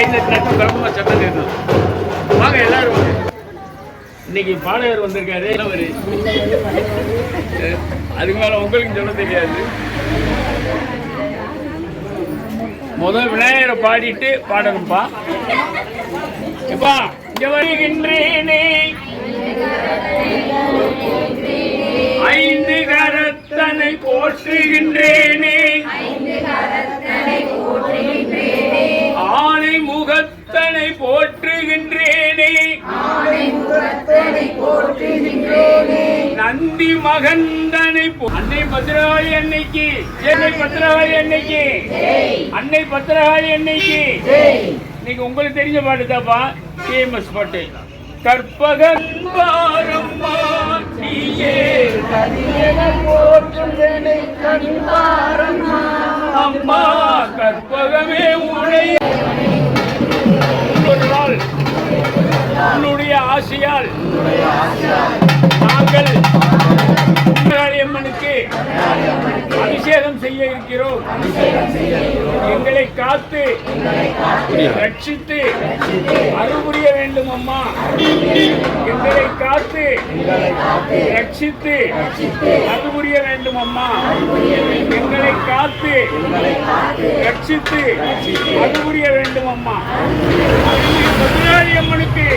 கை நட்டினாக்க பிரம்ம சத்தம் கேட்கும் வாங்க எல்லாரும் இன்னைக்கு பாடகர் வந்திருக்காரு. அவரு? அதுக்கு மேல உங்களுக்கு சொல்ல தெரியாது. முதல் விநாயகரை பாடிட்டு பாடணும்ப்பா எப்பா இங்க வருகின்றேனே. ஐந்து கரத்தனை போற்றுகின்றேனே. மகந்தனை போ- அன்னை பத்திரகாளி அன்னைக்கு. அன்னை பத்திரகாளி அன்னைக்கு. அன்னை பத்திரகாளி அன்னைக்கு. இன்னைக்கு உங்களுக்கு தெரிஞ்ச பாட்டு தாப்பா? ஃபேமஸ் பாட்டு. நீயே. அம்மா கற்பகமே உடைய ஒரு நாள் உன்னுடைய ஆசையால் நாங்கள் அம்மனுக்கு அபிஷேகம் செய்ய இருக்கிறோம். எங்களை காத்து ரட்சித்து அருள்புரிய வேண்டும் அம்மா. எங்களை காத்து ரட்சித்து அருள்புரிய வேண்டும் அம்மா. எங்களை காத்து ரட்சித்து அருள்புரிய வேண்டும் அம்மா. பத்ராளி அம்மனுக்கு